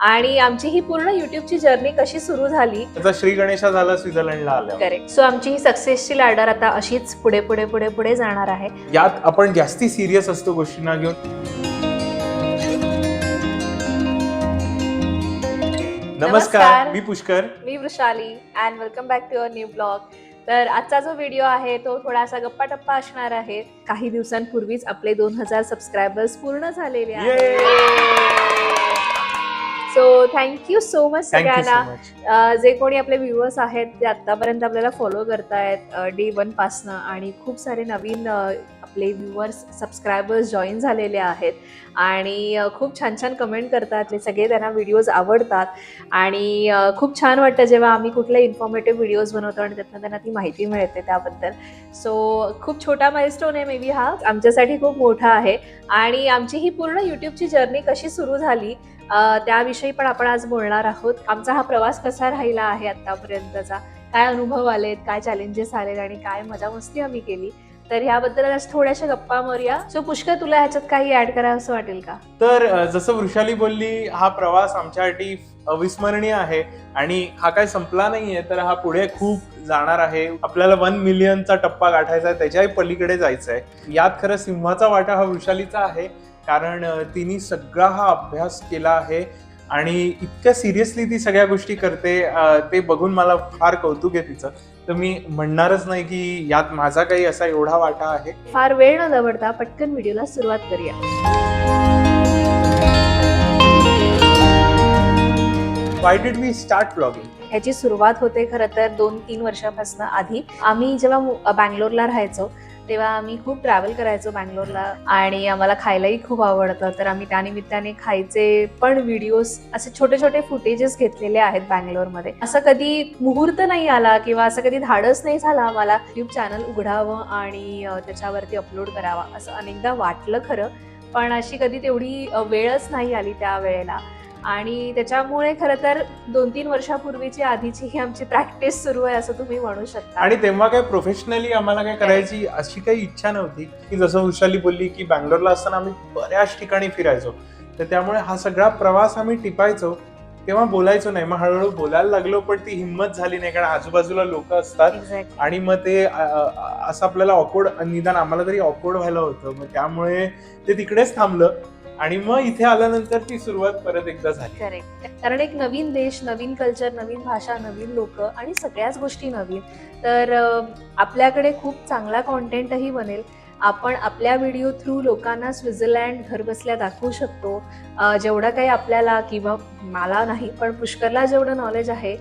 आणि आमची ही पूर्ण युट्यूबची जर्नी कशी सुरू झाली? त्याचा श्री गणेशा झाला स्वित्झर्लंडला आल्या करेक्ट सो आमची ही सक्सेसची लॅडर आता अशीच पुढे पुढे पुढे पुढे जाणार आहे. यात आपण जास्ती सिरियस असतो गोष्टींना घेऊन. नमस्कार. मी पुष्कर. मी Vrushali and welcome back to our new blog तर आजचा जो व्हिडिओ आहे तो थोडासा गप्पा टप्पा असणार आहे. काही दिवसांपूर्वीच आपले दोन हजार सबस्क्रायबर्स पूर्ण झालेले आहेत. सो थँक्यू सो मच सगळ्यांना जे कोणी आपले व्ह्युअर्स आहेत ते आतापर्यंत आपल्याला फॉलो करतायत डे वन पासनं आणि खूप सारे नवीन अ, आपले व्ह्युअर्स सबस्क्रायबर्स जॉईन झालेले आहेत. आणि अ, खूप छान छान कमेंट करतात ते सगळे त्यांना व्हिडिओज आवडतात. आणि खूप छान वाटतं जेव्हा आम्ही कुठले इन्फॉर्मेटिव्ह व्हिडिओज बनवतो आणि त्यातनं त्यांना ती माहिती मिळते त्याबद्दल. सो खूप छोटा माइलस्टोन आहे मे बी हा. आमच्यासाठी खूप मोठा आहे. आणि आमची ही पूर्ण युट्यूबची जर्नी कशी सुरू झाली त्याविषयी पण आपण आज बोलणार आहोत. आमचा हा प्रवास कसा राहिला आहे आतापर्यंतचा काय अनुभव आलेत? काय चॅलेंजेस आलेत? आणि काय मजा मस्ती आम्ही केली? तर ह्याबद्दल आज थोड्याशा गप्पा मारूया. सो पुष्कर तुला ह्याच्यात काही ऍड करावं असं वाटेल का? तर जसं वृषाली बोलली हा प्रवास आमच्यासाठी अविस्मरणीय आहे. आणि हा काय संपला नाहीये तर हा पुढे खूप जाणार आहे. आपल्याला वन मिलियनचा टप्पा गाठायचा आहे त्याच्याही पलीकडे जायचं आहे यात खरं सिंहाचा वाटा हा वृषालीचा आहे. कारण तिने सगळा हा अभ्यास केला आहे आणि इतक्या सिरियसली ती सगळ्या गोष्टी करते ते बघून मला फार कौतुक आहे तिचं. तर मी म्हणणारच नाही की यात माझा काही असा एवढा वाटा आहे. फार वेळ न दवडता पटकन व्हिडिओला सुरुवात करूया. Why did we start blogging ह्याची सुरुवात होते खरं तर दोन तीन वर्षापासून आधी. आम्ही जेव्हा बँगलोरला राहायचो तेव्हा आम्ही खूप ट्रॅव्हल करायचो बँगलोरला आणि आम्हाला खायलाही खूप आवडतं. तर आम्ही त्यानिमित्ताने खायचे पण व्हिडिओज असे छोटे छोटे फुटेजेस घेतलेले आहेत बँगलोरमध्ये. असं कधी मुहूर्त नाही आला किंवा असं कधी धाडस नाही झाला आम्हाला युट्यूब चॅनल उघडावं आणि त्याच्यावरती अपलोड करावा असं अनेकदा वाटलं खरं. पण अशी कधी तेवढी वेळच नाही आली त्या वेळेला. आणि त्याच्यामुळे खरं तर दोन तीन वर्षापूर्वीची आधीची ही आमची प्रॅक्टिस सुरू आहे असं तुम्ही म्हणू शकता. आणि तेव्हा काय प्रोफेशनली आम्हाला काय करायची अशी काही इच्छा नव्हती की जसं वृषाली बोलली की बँगलोरला असताना आम्ही बऱ्याच ठिकाणी फिरायचो. तर त्यामुळे हा सगळा प्रवास आम्ही टिपायचो. तेव्हा बोलायचो नाही. मग हळूहळू बोलायला लागलो पण ती हिंमत झाली नाही. कारण आजूबाजूला लोक असतात. आणि मग ते असं आपल्याला ऑकवर्ड निदान आम्हाला तरी ऑकवर्ड व्हायला होतं. मग त्यामुळे ते तिकडेच थांबलं. आणि मग इथे आल्यानंतर ती सुरुवात परत एकदा झाली. करेक्ट कारण एक नवीन देश नवीन कल्चर नवीन भाषा नवीन लोक आणि सगळ्याच गोष्टी नवीन. तर आपल्याकडे खूप चांगला कॉन्टेंटही बनेल. आपण आपल्या व्हिडिओ थ्रू लोकांना स्वित्झर्लंड घरबसल्या दाखवू शकतो. जेवढं काही आपल्याला किंवा मला नाही पण पुष्करला जेवढं नॉलेज आहे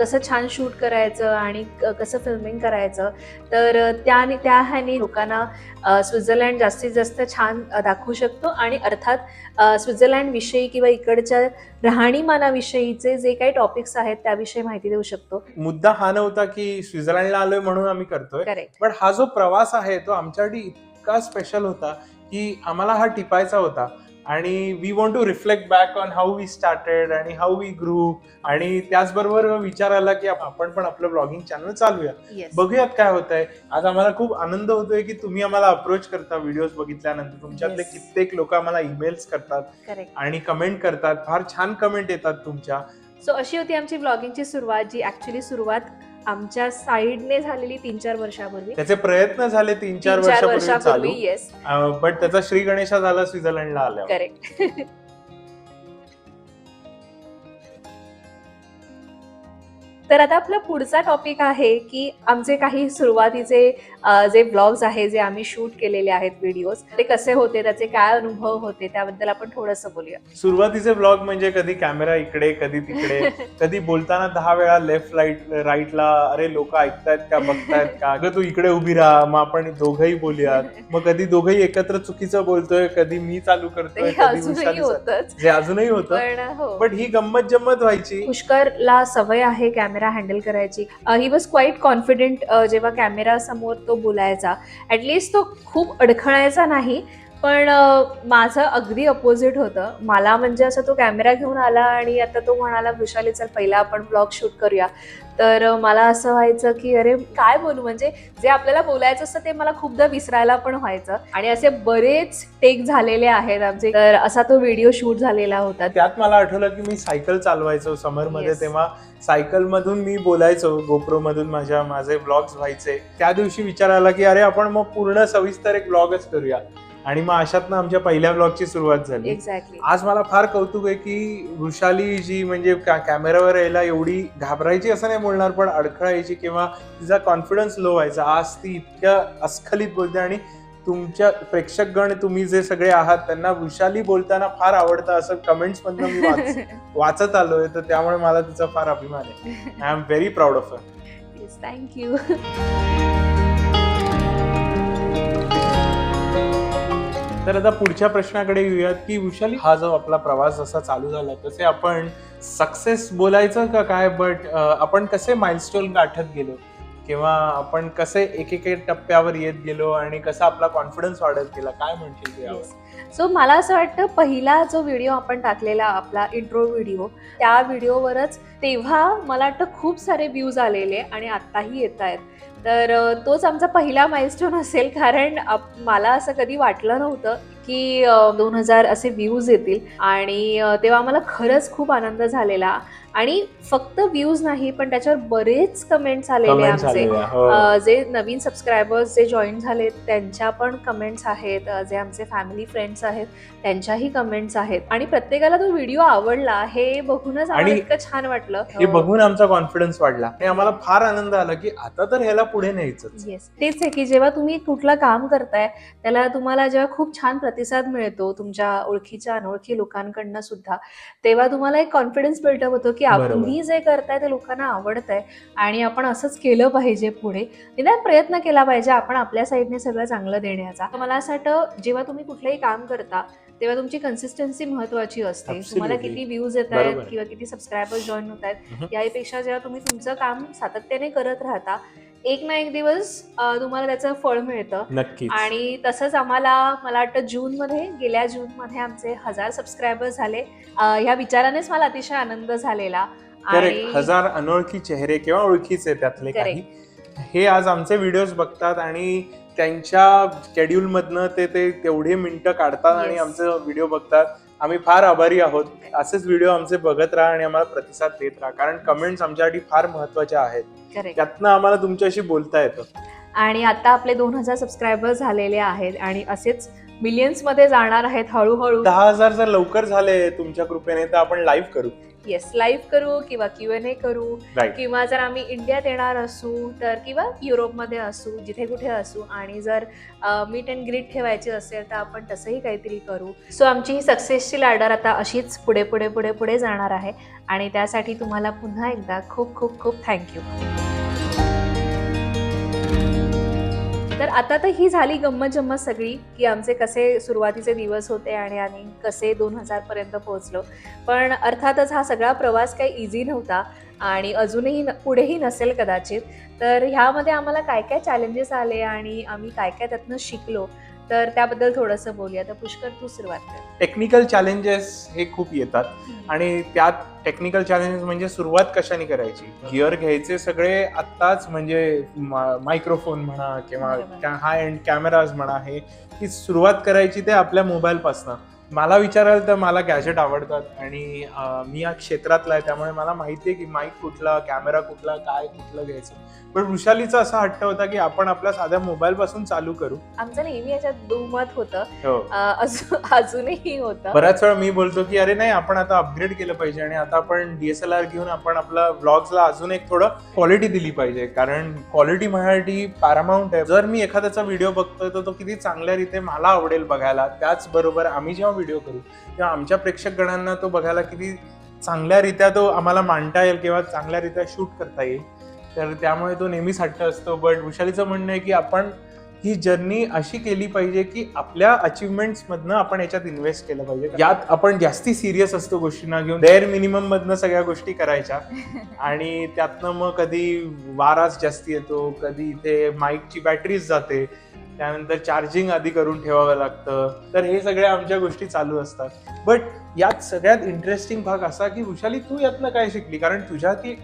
कसं छान शूट करायचं आणि कसं फिल्मिंग करायचं तर त्याने त्या ह्याने लोकांना स्वित्झर्लंड जास्तीत जास्त छान दाखवू शकतो. आणि अर्थात अ, स्वित्झर्लंड विषयी किंवा इकडच्या राहणीमानाविषयीचे जे काही टॉपिक्स आहेत त्याविषयी माहिती देऊ शकतो. मुद्दा हा नव्हता की स्वित्झर्लंडला आलोय म्हणून आम्ही करतोय. पण हा जो प्रवास आहे तो आमच्यासाठी इतका स्पेशल होता की आम्हाला हा टिपायचा होता. आणि we want to reflect back on how we started आणि हाऊ वी ग्रू आणि त्याचबरोबर विचार आला की आपण पण आपलं ब्लॉगिंग चॅनल चालूया. बघूयात काय होत आहे आज आम्हाला खूप आनंद होतोय की तुम्ही आम्हाला अप्रोच करता व्हिडिओज बघितल्यानंतर. तुमच्यातले Yes. कित्येक लोक आम्हाला ईमेल्स करतात आणि कमेंट करतात. फार छान कमेंट येतात तुमच्या. सो अशी होती आमची ब्लॉगिंगची सुरुवात जी ऍक्च्युली सुरुवात आमच्या साईडने झालेली तीन चार वर्षापूर्वी. त्याचे प्रयत्न झाले तीन चार वर्षापूर्वी येस बट त्याचा श्री गणेशा झाला स्वित्झर्लंडला आल्यावर. करेक्ट तर आता आपला पुढचा टॉपिक आहे की आमचे काही सुरुवातीचे जे ब्लॉग्स आहे जे आम्ही शूट केलेले आहेत व्हिडिओज ते कसे होते त्याचे काय अनुभव होते त्याबद्दल आपण थोडंसं बोलूया. सुरुवातीचे ब्लॉग म्हणजे कधी कॅमेरा इकडे कधी तिकडे. कधी बोलताना दहा वेळा लेफ्ट राईट राईटला अरे लोक ऐकतायत का बघतायत का? अगं तू इकडे उभी राहा मग आपण दोघही बोलूयात. मग कधी दोघही एकत्र चुकीचं बोलतोय कधी मी चालू करतोय कधी अजूनही जे अजूनही होतं. पण हो. पण ही गंमत जम्मत व्हायची. पुष्करला सवय आहे कॅमेरा हँडल करायची. ही वॉज क्वाईट कॉन्फिडेंट जेव्हा कॅमेरा समोर तो बोलायचा. ॲटलिस्ट तो खूप अडखळायचा नाही. पण माझं अगदी अपोजिट होतं. मला म्हणजे असं तो कॅमेरा घेऊन आला आणि आता तो म्हणाला वृषाली चल पहिला आपण ब्लॉग शूट करूया. तर मला असं व्हायचं की अरे काय बोलू? म्हणजे जे आपल्याला बोलायचं असतं ते मला खूपदा विसरायला पण व्हायचं. आणि असे बरेच टेक झालेले आहेत आमचे. तर असा तो व्हिडिओ शूट झालेला होता. त्यात मला आठवलं की मी सायकल चालवायचो समरमध्ये Yes. तेव्हा. सायकल मधून मी बोलायचो गोप्रो मधून माझ्या माझे ब्लॉग्स व्हायचे. त्या दिवशी विचार आला की अरे आपण मग पूर्ण सविस्तर एक ब्लॉगच करूया. आणि मग अशातनं आमच्या पहिल्या ब्लॉगची सुरुवात झाली. एक्झॅक्टली आज मला फार कौतुक आहे की वृषाली जी म्हणजे का- कॅमेरावर यायला एवढी घाबरायची असं नाही बोलणार पण अडखळायची किंवा तिचा कॉन्फिडन्स लो व्हायचा. आज ती इतक्या अस्खलित बोलते आणि तुमच्या प्रेक्षकगण तुम्ही जे सगळे आहात त्यांना वृषाली बोलताना फार आवडतं असं कमेंट्स मधनं मी वाच वाचत आलोय. तर त्यामुळे मला तिचा फार अभिमान आहे. I am very proud of her thank you तर आता पुढच्या प्रश्नाकडे येऊयात की विशाली हा जो आपला प्रवास जसा चालू झाला तसे आपण सक्सेस बोलायचं का काय? बट आपण कसे माइलस्टोन गाठत गेलो? किंवा आपण कसे एक एक टप्प्यावर येत गेलो आणि कसा आपला कॉन्फिडन्स वाढत गेला? काय म्हणतील सो मला असं वाटतं पहिला जो व्हिडिओ आपण टाकलेला आपला इंट्रो व्हिडिओ त्या व्हिडिओवरच तेव्हा मला वाटतं खूप सारे व्ह्यूज आलेले आणि आत्ताही येत आहेत तर तोच आमचा पहिला माइलस्टोन असेल कारण मला असं कधी वाटलं नव्हतं की दोन हजार असे व्ह्यूज येतील. आणि तेव्हा मला खरंच खूप आनंद झालेला. आणि फक्त व्ह्यूज नाही पण त्याच्यावर बरेच कमेंट्स आलेले आमचे. हो. जे नवीन सबस्क्रायबर्स जे जॉईन झालेत त्यांच्या पण कमेंट्स आहेत. जे आमचे फॅमिली फ्रेंड्स आहेत त्यांच्याही कमेंट्स आहेत. आणि प्रत्येकाला तो व्हिडिओ आवडला हे बघूनच आणि इतकं छान वाटलं. हे बघून आमचा कॉन्फिडन्स वाढला. आणि आम्हाला फार आनंद आला की आता तर ह्याला पुढे न्यायचंच. येस तेच आहे की जेव्हा तुम्ही कुठलं काम करताय त्याला तुम्हाला जेव्हा खूप छान प्रतिसाद मिळतो तुमच्या ओळखीच्या अनोळखी लोकांकडनं सुद्धा तेव्हा तुम्हाला एक कॉन्फिडन्स बिल्टअप होतो की बरोबर. तुम्ही जे करताय ते लोकांना आवडतंय आणि आपण असंच केलं पाहिजे पुढे निदान प्रयत्न केला पाहिजे आपण आपल्या साईडने सगळं चांगलं देण्याचा तर मला असं वाटतं जेव्हा तुम्ही कुठलंही काम करता तेव्हा तुमची कन्सिस्टन्सी महत्वाची असते Absolutely. तुम्हाला किती व्ह्यूज येत आहेत बरोबर. किंवा किती सबस्क्रायबर्स जॉईन होत आहेत. यापेक्षा जेव्हा तुम्ही तुमचं काम सातत्याने करत राहता एक ना एक दिवस तुम्हाला त्याचं फळ मिळतं. नक्कीच. आणि तसंच आम्हाला मला वाटतं जूनमध्ये गेल्या जूनमध्ये आमचे हजार सबस्क्रायबर झाले. ह्या विचारानेच मला अतिशय आनंद झालेला. हजार अनोळखी चेहरे किंवा ओळखीचे त्यातले काही. हे आज आमचे व्हिडिओज बघतात आणि त्यांच्या शेड्यूल मधनं ते ते तेवढे मिनिटं काढतात आणि. आमचं व्हिडिओ बघतात. आम्ही फार आभारी आहोत. असेच व्हिडिओ आमचे बघत राहा आणि आम्हाला प्रतिसाद देत राहा. कारण कमेंट्स आमच्यासाठी फार महत्त्वाच्या आहेत. त्यातनं आम्हाला तुमच्याशी बोलता येतं. आणि आता आपले दोन हजार सबस्क्रायबर झालेले आहेत आणि असेच मिलियन्समध्ये जाणार आहेत हळूहळू. दहा हजार जर लवकर झाले तुमच्या कृपेने तर आपण लाईव्ह करू. येस लाईव्ह करू किंवा क्यू एन ए करू किंवा जर आम्ही इंडियात येणार असू तर किंवा युरोपमध्ये असू जिथे कुठे असू आणि जर मीट अँड ग्रीट ठेवायची असेल तर आपण तसंही काहीतरी करू. सो आमची ही सक्सेसची लॅडर आता अशीच पुढे पुढे पुढे पुढे जाणार आहे. आणि त्यासाठी तुम्हाला पुन्हा एकदा खूप खूप खूप थँक्यू तर आता तर ही झाली गंमत जम्मत सगळी की आमचे कसे सुरुवातीचे दिवस होते आणि आम्ही कसे दोन हजारपर्यंत पोहोचलो. पण अर्थातच हा सगळा प्रवास काही इझी नव्हता आणि अजूनही न- पुढेही नसेल कदाचित. तर ह्यामध्ये आम्हाला काय काय चॅलेंजेस आले आणि आम्ही काय काय त्यातनं शिकलो? तर त्याबद्दल थोडंसं बोलूया. तर पुष्कर तू सुरुवात कर. टेक्निकल चॅलेंजेस हे खूप येतात. आणि त्यात टेक्निकल चॅलेंजेस म्हणजे सुरुवात कशाने करायची? गिअर घ्यायचे सगळे आत्ताच म्हणजे मायक्रोफोन म्हणा किंवा. हाय एंड कॅमेराज म्हणा हे की सुरुवात करायची ते आपल्या मोबाईलपासनं मला विचाराल तर मला गॅजेट आवडतात आणि मी या क्षेत्रातला आहे त्यामुळे मला माहिती आहे की माईक कुठला कॅमेरा कुठला काय कुठलं घ्यायचं. पण वृषालीचा असा हट्ट होता की आपण आपल्या साध्या मोबाईल पासून चालू करू. आमचं नेहमी याच्यात दुमत होतं. हो. अजूनही होतं. बऱ्याच वेळा मी बोलतो की अरे नाही आपण आता अपग्रेड केलं पाहिजे आणि आता आपण डीएसएलआर घेऊन आपण आपला व्लॉग्सला अजून एक थोडं क्वालिटी दिली पाहिजे. कारण क्वालिटी माझ्यासाठी पॅरामाऊंट आहे. जर मी एखाद्याचा व्हिडिओ बघतोय तर तो किती चांगल्या रीते मला आवडेल बघायला. त्याचबरोबर आम्ही जेव्हा व्हिडिओ करू. किंवा आमच्या प्रेक्षकगणांना तो बघायला किती चांगल्यारित्या तो आम्हाला मांडता येईल किंवा चांगल्यारित्या शूट करता येईल. तर त्यामुळे तो नेहमीच हट्ट असतो. बट विशालीचं म्हणणं आहे की आपण ही जर्नी अशी केली पाहिजे की आपल्या अचिव्हमेंट्स मधनं आपण याच्यात इन्व्हेस्ट केलं पाहिजे. यात आपण जास्ती सिरियस असतो गोष्टींना घेऊन. डेअर मिनिमम मधनं सगळ्या गोष्टी करायच्या. आणि त्यातनं मग कधी वाराच जास्ती येतो कधी इथे माईकची बॅटरीच जाते त्यानंतर चार्जिंग आधी करून ठेवावं लागतं. तर हे सगळ्या आमच्या गोष्टी चालू असतात. बट यात सगळ्यात इंटरेस्टिंग भाग असा की वृषाली तू यातनं काय शिकली? कारण तुझ्या ती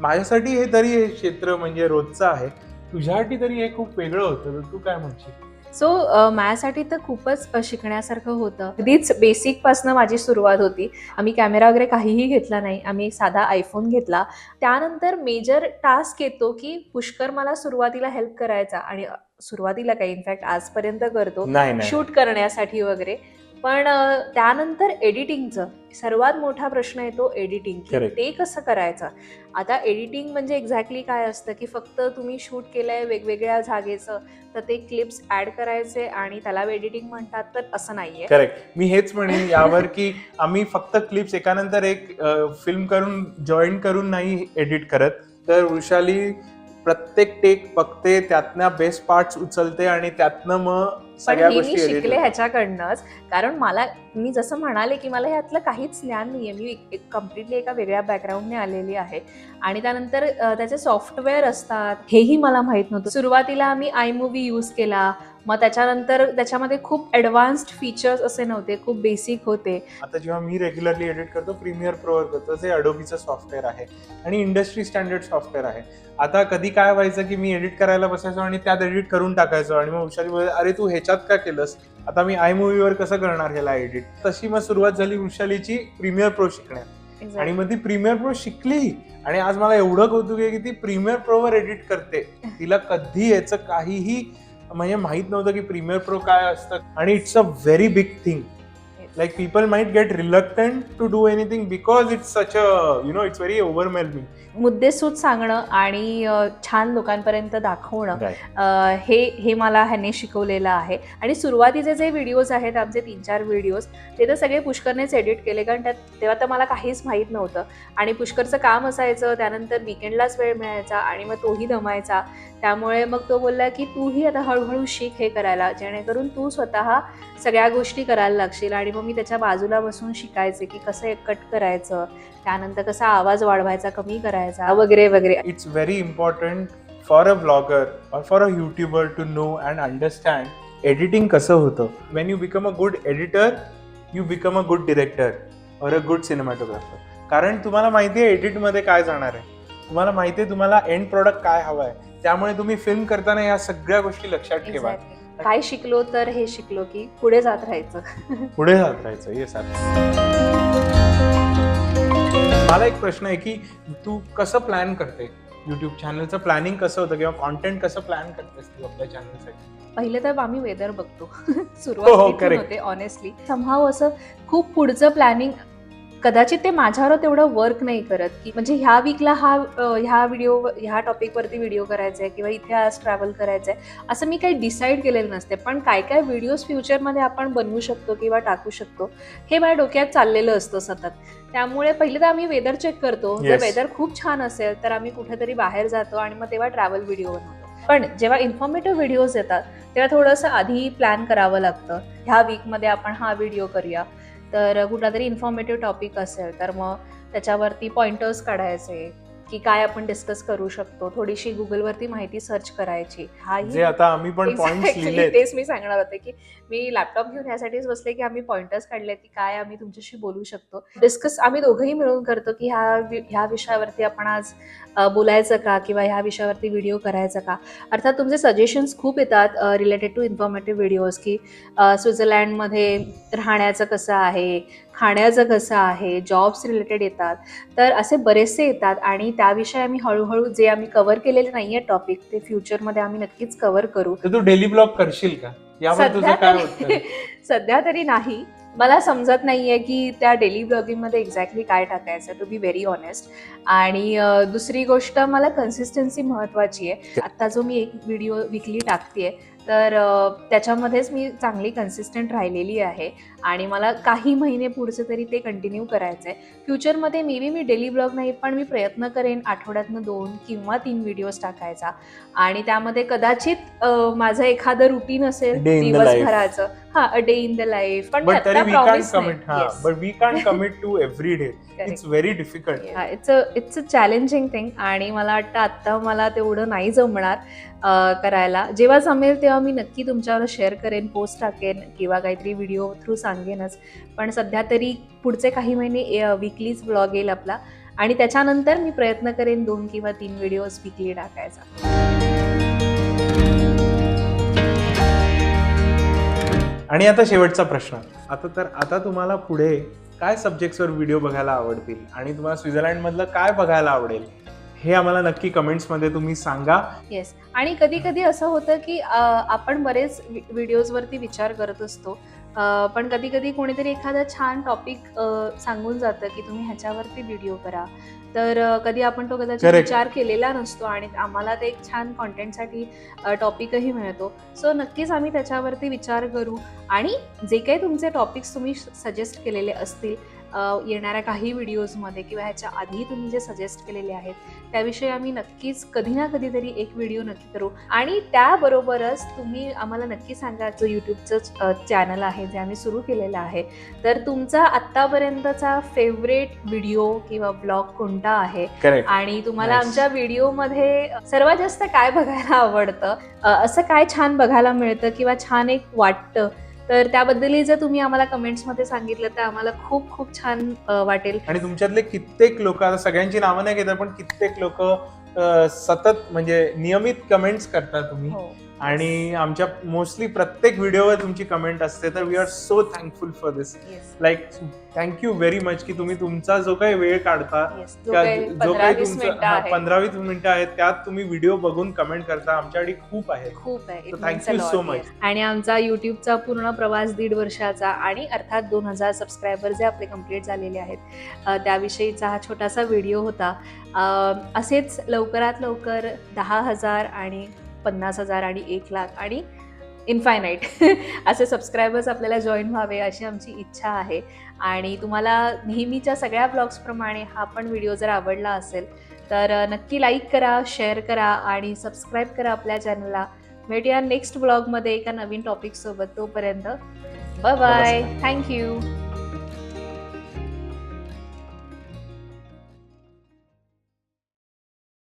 माझ्यासाठी हे तरी हे क्षेत्र म्हणजे रोजचं आहे. तुझ्यासाठी तरी हे खूप वेगळं होतं तर तू काय म्हणशील? सो माझ्यासाठी तर खूपच शिकण्यासारखं होतं. अगदीच बेसिकपासनं माझी सुरुवात होती. आम्ही कॅमेरा वगैरे काहीही घेतला नाही. आम्ही साधा आयफोन घेतला. त्यानंतर मेजर टास्क येतो की पुष्कर मला सुरुवातीला हेल्प करायचा. आणि सुरुवातीला काय इनफॅक्ट आजपर्यंत करतो. शूट करण्यासाठी वगैरे. पण त्यानंतर एडिटिंगचं सर्वात मोठा प्रश्न येतो एडिटिंग. ते कसं करायचं? आता एडिटिंग म्हणजे एक्झॅक्टली काय असतं की फक्त तुम्ही शूट केलंय वेगवेगळ्या जागेचं तर ते क्लिप्स ऍड करायचे आणि त्याला एडिटिंग म्हणतात तर असं नाहीये. करेक्ट मी हेच म्हणेन यावर की आम्ही फक्त क्लिप्स एकानंतर एक फिल्म करून जॉईन करून नाही एडिट करत. तर वृषाली प्रत्येक टेक बघते त्यातनं बेस्ट पार्ट्स उचलते आणि त्यातनं मग पण सगळ्या हे मी गोष्टी शिकले ह्याच्याकडनंच. कारण मला मी जसं म्हणाले की मला ह्यातलं काहीच ज्ञान नाहीये. मी एक कम्प्लिटली एका वेगळ्या बॅकग्राऊंडने आलेली आहे. आणि त्यानंतर त्याचे सॉफ्टवेअर असतात. हेही मला माहीत नव्हतं. सुरुवातीला आम्ही आय मूवी यूज केला. मग त्याच्यानंतर त्याच्यामध्ये खूप ॲडव्हान्स्ड फीचर्स असे नव्हते खूप बेसिक होते. आता जेव्हा मी रेग्युलरली एडिट करतो प्रीमियर प्रोवर करतो जे अडोबीचं सॉफ्टवेअर आहे आणि इंडस्ट्री स्टँडर्ड सॉफ्टवेअर आहे. आता कधी काय व्हायचं की मी एडिट करायला बसायचो आणि त्यात एडिट करून टाकायचो आणि मग बोलते अरे तू ह्याच्यात का केलंस? आता मी आय मूवीवर कसं करणार ह्याला एडिट तशी मग सुरुवात झाली वृषालीची प्रीमियर प्रो शिकण्यात. आणि मग ती प्रीमियर प्रो शिकली आणि आज मला एवढं कौतुक आहे की ती प्रीमियर प्रोवर एडिट करते. तिला कधी याचं काहीही म्हणजे माहीत नव्हतं की प्रीमियर प्रो काय असतं. आणि it's a very big thing like people might get reluctant to do anything because it's such a you know it's very overwhelming. मुद्देसूद सांगणं आणि अ, छान लोकांपर्यंत दाखवणं right. अ, हे हे मला ह्याने शिकवलेलं आहे. आणि सुरुवातीचे जे व्हिडिओज आहेत आमचे तीन चार व्हिडिओज ते तर सगळे पुष्करनेच एडिट केले कारण त्यात तेव्हा तर मला काहीच माहीत नव्हतं. आणि पुष्करचं काम असायचं त्यानंतर विकेंडलाच वेळ मिळायचा आणि मग तोही दमायचा. त्यामुळे मग तो बोलला की तूही आता हळूहळू शिक हे करायला जेणेकरून तू स्वतः सगळ्या गोष्टी करायला लागशील आणि मग मी त्याच्या बाजूला बसून शिकायचे की कसं कट करायचं त्यानंतर कसा आवाज वाढवायचा कमी करायचा वगैरे वगैरे. It's very important for a blogger or for a YouTuber to know and understand editing कसं होतं. When you become a good editor you become a good director or a good cinematographer कारण तुम्हाला माहिती आहे एडिटमध्ये काय जाणार आहे. तुम्हाला माहिती आहे तुम्हाला एंड प्रोडक्ट काय हवं आहे. त्यामुळे तुम्ही फिल्म करताना या सगळ्या गोष्टी लक्षात ठेवा. Exactly. काय शिकलो तर हे शिकलो की पुढे जात राहायचं. पुढे जात राहायचं येस मला एक प्रश्न आहे की तू कसं प्लॅन करते? युट्यूब चॅनलचं प्लॅनिंग कसं होतं किंवा कॉन्टेंट कसं प्लॅन करतेस तू आपल्या चॅनलसाठी पहिले तर आम्ही वेदर बघतो. हो, हो, सुरुवात. होते ऑनेस्टली समहाव असं खूप पुढचं प्लॅनिंग कदाचित ते माझ्यावर तेवढं वर्क नाही करत. की म्हणजे ह्या वीकला हा ह्या व्हिडिओ ह्या टॉपिकवरती व्हिडिओ करायचा आहे किंवा इथे आज ट्रॅव्हल करायचं आहे असं मी काही डिसाईड केलेलं नसते. पण काय काय व्हिडिओज फ्युचरमध्ये आपण बनवू शकतो किंवा टाकू शकतो हे माझ्या डोक्यात चाललेलं असतं सतत. त्यामुळे पहिले तर आम्ही वेदर चेक करतो. जर Yes. वेदर खूप छान असेल तर आम्ही कुठेतरी बाहेर जातो आणि मग तेव्हा ट्रॅव्हल व्हिडिओ बनवतो. पण जेव्हा इन्फॉर्मेटिव्ह व्हिडिओज येतात तेव्हा थोडंसं आधी प्लॅन करावं लागतं. ह्या वीकमध्ये आपण हा व्हिडिओ करूया. तर कुठला तरी इन्फॉर्मेटिव्ह टॉपिक असेल तर मग त्याच्यावरती पॉइंटर्स काढायचे. की काय आपण डिस्कस करू शकतो. थोडीशी गुगलवरती माहिती सर्च करायची. हाही जे आता आम्ही पण तेच मी सांगणार होते की मी लॅपटॉप घेऊन यासाठीच बसले की आम्ही पॉइंटर्स काढले की काय आम्ही तुमच्याशी बोलू शकतो. डिस्कस आम्ही दोघंही मिळून करतो की ह्या ह्या विषयावरती आपण आज बोलायचं का किंवा ह्या विषयावरती व्हिडिओ करायचा का? अर्थात तुमचे सजेशन्स खूप येतात रिलेटेड टू इन्फॉर्मेटिव्ह व्हिडिओज की स्वित्झर्लँडमध्ये राहण्याचं कसं आहे खाण्याचं कसं आहे जॉब्स रिलेटेड येतात तर असे बरेचसे येतात आणि त्याविषयी आम्ही हळूहळू जे आम्ही कव्हर केलेले नाही आहे टॉपिक ते फ्युचरमध्ये आम्ही नक्कीच कव्हर करू. तर तू डेली ब्लॉग करशील का? यावर तुझं सध्या काय तरी होतं सध्या तरी नाही. मला समजत नाहीये की त्या डेली ब्लॉगिंगमध्ये एक्झॅक्टली काय टाकायचं टू बी व्हेरी ऑनेस्ट आणि अ, दुसरी गोष्ट मला कन्सिस्टन्सी महत्वाची आहे. आता जो मी एक व्हिडिओ विकली टाकतेय तर त्याच्यामध्येच मी चांगली कन्सिस्टंट राहिलेली आहे आणि मला काही महिने पुढचे तरी ते कंटिन्यू करायचं आहे फ्युचरमध्ये may be me daily blog नाही पण मी प्रयत्न करेन आठवड्यातनं दोन किंवा तीन व्हिडिओज टाकायचा. आणि त्यामध्ये कदाचित माझं एखादं रुटीन असेल. दिवसभराचं. हा a day in the life पण हा. It's very difficult it's a it's a challenging thing आणि मला वाटतं आत्ता मला तेवढं नाही जमणार करायला. जेव्हा जमेल तेव्हा तेव्हा मी नक्की तुमच्यावर शेअर करेन पोस्ट टाकेन किंवा काहीतरी व्हिडिओ थ्रू सांगेनच. पण सध्या तरी पुढचे काही महिने विकलीच ब्लॉग येईल आपला आणि त्याच्यानंतर मी प्रयत्न करेन दोन किंवा तीन व्हिडिओज विकली टाकायचा. आणि आता शेवटचा प्रश्न. आता तर आता तुम्हाला पुढे काय सब्जेक्ट्सवर व्हिडिओ बघायला आवडतील आणि तुम्हाला स्वित्झर्लंड मधलं काय बघायला आवडेल? हे आम्हाला नक्की कमेंट्समध्ये तुम्ही सांगा. येस आणि कधी कधी असं होतं की आपण बरेच व्हिडिओजवरती विचार करत असतो. पण कधी कधी कोणीतरी एखादा छान टॉपिक सांगून जातं की तुम्ही ह्याच्यावरती व्हिडिओ करा. तर कधी आपण तो कदाचित. विचार केलेला नसतो आणि आम्हाला ते एक छान कॉन्टेंटसाठी टॉपिकही मिळतो. सो नक्कीच आम्ही त्याच्यावरती विचार करू आणि जे काही तुमचे टॉपिक्स तुम्ही सजेस्ट केलेले असतील येणाऱ्या काही व्हिडिओजमध्ये किंवा ह्याच्या आधी तुम्ही जे सजेस्ट केलेले आहेत त्याविषयी आम्ही नक्कीच कधी ना कधीतरी एक व्हिडिओ नक्की करू. आणि त्याबरोबरच तुम्ही आम्हाला नक्की सांगा जो यूट्यूबचं चॅनल आहे जे आम्ही सुरू केलेलं आहे तर तुमचा आत्तापर्यंतचा फेवरेट व्हिडिओ किंवा ब्लॉग कोणता आहे. आणि तुम्हाला. आमच्या व्हिडिओमध्ये सर्वात जास्त काय बघायला आवडतं? असं काय छान बघायला मिळतं किंवा छान एक वाटतं? तर त्याबद्दलही जर तुम्ही आम्हाला कमेंट्समध्ये सांगितलं तर आम्हाला खूप खूप छान वाटेल. आणि तुमच्यातले कित्येक लोक आता सगळ्यांची नावं नाही घेतात पण कित्येक लोक सतत म्हणजे नियमित कमेंट्स करता तुम्ही. हो. आणि आमच्या मोस्टली प्रत्येक व्हिडिओवर तुमची कमेंट असते तर we are so thankful for this like thank you very much की तुम्ही तुमचा जो काही वेळ काढता जो काही तुमचं मिनिटं हा, आहे पंधरा वीस मिनिटं आहेत त्यात तुम्ही व्हिडिओ बघून कमेंट करता आमच्यासाठी खूप आहे खूप आहे. So much. yes. आणि आमचा युट्यूबचा पूर्ण प्रवास दीड वर्षाचा आणि अर्थात दोन हजार सबस्क्रायबर जे आपले कंप्लीट झालेले आहेत त्याविषयीचा हा छोटासा व्हिडिओ होता. असेच लवकरात लवकर दहा हजार आणि पन्नास हजार आणि एक लाख आणि इन्फायनाईट असे सबस्क्रायबर्स आपल्याला जॉईन व्हावे अशी आमची इच्छा आहे. आणि तुम्हाला नेहमीच्या सगळ्या ब्लॉग्सप्रमाणे हा पण व्हिडिओ जर आवडला असेल तर नक्की लाईक करा शेअर करा आणि सबस्क्राईब करा आपल्या चॅनलला भेटूया नेक्स्ट ब्लॉगमध्ये एका नवीन टॉपिकसोबत तोपर्यंत. Bye bye. थँक्यू